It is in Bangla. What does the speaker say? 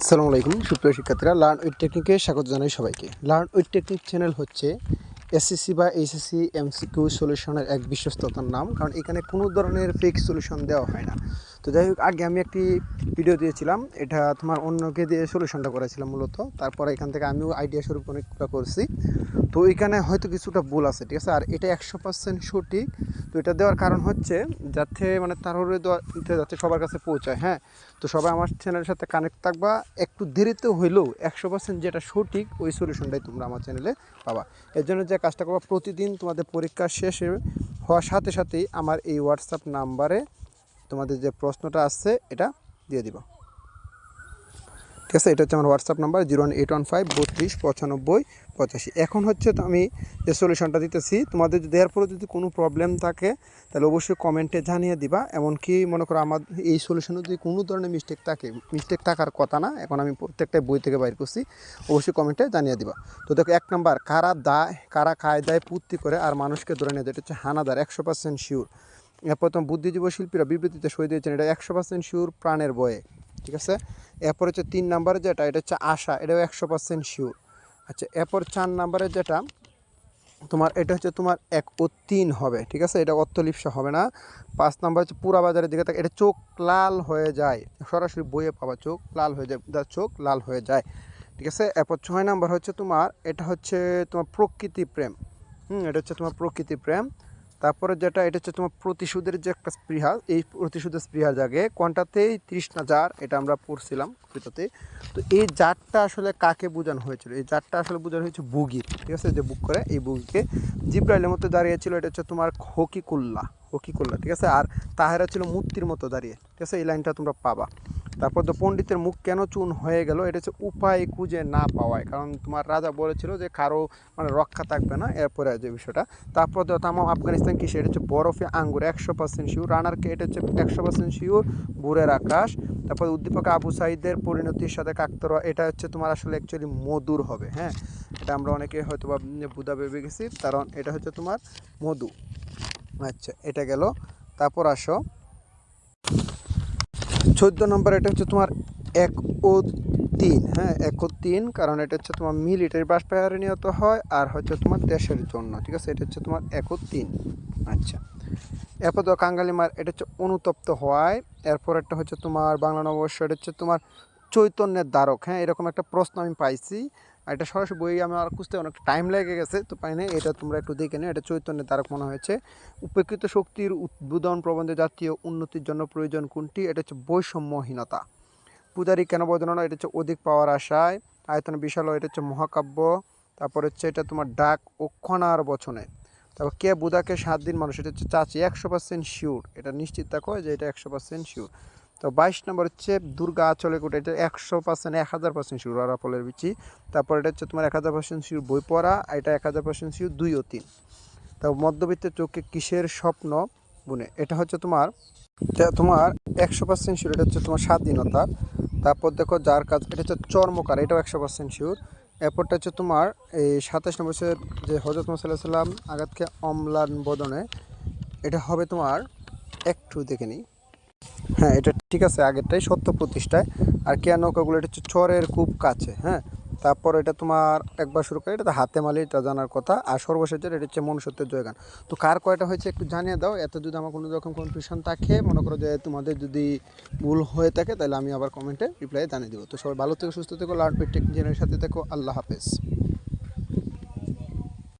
আসসালামু আলাইকুম, সুপ্রিয় শিক্ষার্থীরা লার্ন উইথ টেকনিকে স্বাগত জানাই সবাইকে। লার্ন উইথ টেকনিক চ্যানেল হচ্ছে এসএসসি বা এইচএসসি এমসিকিউ সলিউশনের এক বিশ্বস্ততার নাম, কারণ এখানে কোনো ধরনের ফেক সলিউশন দেওয়া হয় না। তো যাই হোক, আগে আমি একটি ভিডিও দিয়েছিলাম। এটা তোমার অন্যকে দিয়ে সলিউশনটা করেছিলাম মূলত। তারপরে এখান থেকে আমিও আইডিয়া স্বরূপ অনেকটা করছি। তো এখানে হয়তো কিছুটা ভুল আছে, ঠিক আছে? আর এটা একশো পার্সেন্ট সঠিক। তো এটা দেওয়ার কারণ হচ্ছে যাতে মানে তারপরে যাতে সবার কাছে পৌঁছায় হ্যাঁ? তো সবাই আমার চ্যানেলের সাথে কানেক্ট থাকবা। একটু দেরিতে হইলেও একশো পার্সেন্ট যেটা সঠিক, ওই সলিউশনটাই তোমরা আমার চ্যানেলে পাবা। এর জন্য যে কাজটা করবা, প্রতিদিন তোমাদের পরীক্ষা শেষে হওয়ার সাথে সাথেই আমার এই হোয়াটসঅ্যাপ নাম্বারে তোমাদের যে প্রশ্নটা আসছে, এটা দিয়ে দিবা। ঠিক আছে, এটা হচ্ছে আমার WhatsApp number zero one eight one five বত্রিশ, পঁচানব্বই, পঁচাশি। এখন হচ্ছে তো আমি যে সলিউশনটা দিতেছি, তোমাদের যদি দেওয়ার পরে যদি কোনো প্রবলেম থাকে, তাহলে অবশ্যই কমেন্টে জানিয়ে দিবা। এমনকি মনে করো আমার এই সলিউশনে যদি কোনো ধরনের মিস্টেক থাকে মিস্টেক থাকার কথা না, এখন আমি প্রত্যেকটা বই থেকে বাইর করছি, অবশ্যই কমেন্টে জানিয়ে দিবা। তো দেখো, এক নাম্বার কারা দায়, কারা কায়দায় পূর্তি করে আর মানুষকে ধরে নেয় এটা হচ্ছে হানাদার, একশো পার্সেন্ট শিওর তোমার বুদ্ধিজীবী শিল্পীরা বিবৃতিতে সই দিয়েছেন, এটা একশো পার্সেন্ট শিওর প্রাণের বয়ে, ঠিক আছে? এরপর হচ্ছে তিন নাম্বারে যেটা, এটা হচ্ছে আশা, এটাও একশো পার্সেন্ট শিওর আচ্ছা এরপর চার নাম্বারে যেটা, তোমার এটা হচ্ছে তোমার এক ও তিন হবে, ঠিক আছে? এটা অর্থলিপসা হবে না। পাঁচ নাম্বার হচ্ছে পুরা বাজারের দিকে থাকে এটা চোখ লাল হয়ে যায়, সরাসরি বইয়ে পাবা, চোখ লাল হয়ে যায় যার চোখ লাল হয়ে যায়, ঠিক আছে? এরপর ছয় নাম্বার হচ্ছে তোমার, এটা হচ্ছে তোমার প্রকৃতি প্রেম, হুম, এটা হচ্ছে তোমার প্রকৃতি প্রেম। তারপরে যেটা, এটা হচ্ছে তোমার প্রতিশোধের যে একটা স্পৃহা, এই প্রতিশোধের স্পৃহা জাগে। কোনটাতেই তৃষ্ণা জার, এটা আমরা পড়ছিলাম কবিতাতে তো এই জারটা আসলে কাকে বোঝানো হয়েছিল? এই জারটা আসলে বোঝানো হয়েছে বুগির, ঠিক আছে? যে বুক করে, এই বুগিকে জিব্রাইলের মতো দাঁড়িয়েছিল এটা হচ্ছে তোমার হকিকুল্লা হকিকুল্লা ঠিক আছে? আর তাহেরা ছিল মূর্তির মতো দাঁড়িয়ে, ঠিক আছে? এই লাইনটা তোমরা পাবা। তারপর তো পণ্ডিতের মুখ কেন চুন হয়ে গেল, এটা হচ্ছে উপায় খুঁজে না পাওয়ায়। কারণ তোমার রাজা বলেছিল যে কারও মানে রক্ষা থাকবে না, এরপরে যে বিষয়টা। তারপর তো তামাম আফগানিস্তান কি এটা হচ্ছে বরফে আঙ্গুর, একশো পার্সেন্ট শিওর রানারকে এটা হচ্ছে একশো পার্সেন্ট শিওর ভোরের আকাশ। তারপর উদ্দীপক আবু সাইদের পরিণতির সাথে কাকতর, এটা হচ্ছে তোমার আসলে অ্যাকচুয়ালি মধুর হবে হ্যাঁ? এটা আমরা অনেকে হয়তো বা বুধা ভেবে গেছি, কারণ এটা হচ্ছে তোমার মধু। আচ্ছা এটা গেল। তারপর আসো। চোদ্দ নম্বর, এটা হচ্ছে তোমার এক ও তিন হ্যাঁ? এক ও তিন, কারণ এটা হচ্ছে তোমার মিলিটারি বাষ্পায়ারে নিহত হয়, আর হচ্ছে তোমার দেশের জন্য, ঠিক আছে? এটা হচ্ছে তোমার এক ও তিন। আচ্ছা। এরপর তো কাঙ্গালিমার, এটা হচ্ছে অনুতপ্ত হওয়ায়, এরপর একটা হচ্ছে তোমার বাংলা নববর্ষ এটা হচ্ছে তোমার চৈতন্যের দ্বারক হ্যাঁ? এরকম একটা প্রশ্ন আমি পাইছি। আর এটা সরাসরি বই আমার খুঁজতে অনেক টাইম লেগে গেছে, তো পাই না এটা তোমরা একটু দেখে নিও। এটা চৈতন্যের দ্বারক মনে হয়েছে। উপেক্ষিত শক্তির উদ্বোধন প্রবন্ধে জাতীয় উন্নতির জন্য প্রয়োজন কোনটি? এটা হচ্ছে বৈষম্যহীনতা। পূজারি কেন বোঝানো এটা হচ্ছে অধিক পাওয়ার আশায়। আয়তন বিশাল, এটা হচ্ছে মহাকাব্য। তারপর হচ্ছে এটা তোমার ডাক ও ক্ষণার বচনে। তারপর কে বুধাকে সাত দিন মানুষ? এটা হচ্ছে চাচি। একশো পার্সেন্ট শিওর এটা নিশ্চিত থাকো যে এটা একশো পার্সেন্ট শিওর তো বাইশ নম্বর হচ্ছে দুর্গা আচলে কোটা, এটা একশো পার্সেন্ট, এক হাজার পার্সেন্ট শিওর, আর বিচি। তারপর এটা হচ্ছে তোমার এক হাজার পার্সেন্ট শিওর বই পড়া এটা এক হাজার পার্সেন্ট শিওর দুই ও তিন। তারপর মধ্যবিত্তের চোখে কিসের স্বপ্ন বুনে? এটা হচ্ছে তোমার তোমার একশো পার্সেন্ট শিওর, এটা হচ্ছে তোমার স্বাধীনতা। তারপর দেখো যার কাজ, এটা হচ্ছে চর্মকার, এটাও একশো পার্সেন্ট শিওর। এরপরটা হচ্ছে তোমার এই সাতাশ নম্বর যে হজরত মোসাল্লাহ সাল্লাম আঘাতকে অম্লান বদনে, এটা হবে তোমার, একটু দেখে নিই। হ্যাঁ এটা ঠিক আছে, আগেরটাই সত্য প্রতিষ্ঠায়। আর কেয়া নৌকাগুলো এটা হচ্ছে চরের খুব কাছে হ্যাঁ? তারপর এটা তোমার একবার শুরু করে এটা তো হাতে মালি, এটা জানার কথা। আর সর্বশেষ এটা হচ্ছে মনুষ্যত্বের জয়গান। তো কার কয়টা হয়েছে একটু জানিয়ে দাও, এত যদি আমার কোনো রকম কনফিউশন থাকে, মনে করো যে তোমাদের যদি ভুল হয়ে থাকে, তাহলে আমি আবার কমেন্টে রিপ্লাই জানিয়ে দেবো। তো সবাই ভালো থেকে, সুস্থ থেকো লার্ন টেকনিকের সাথে থেকো, আল্লাহ হাফেজ।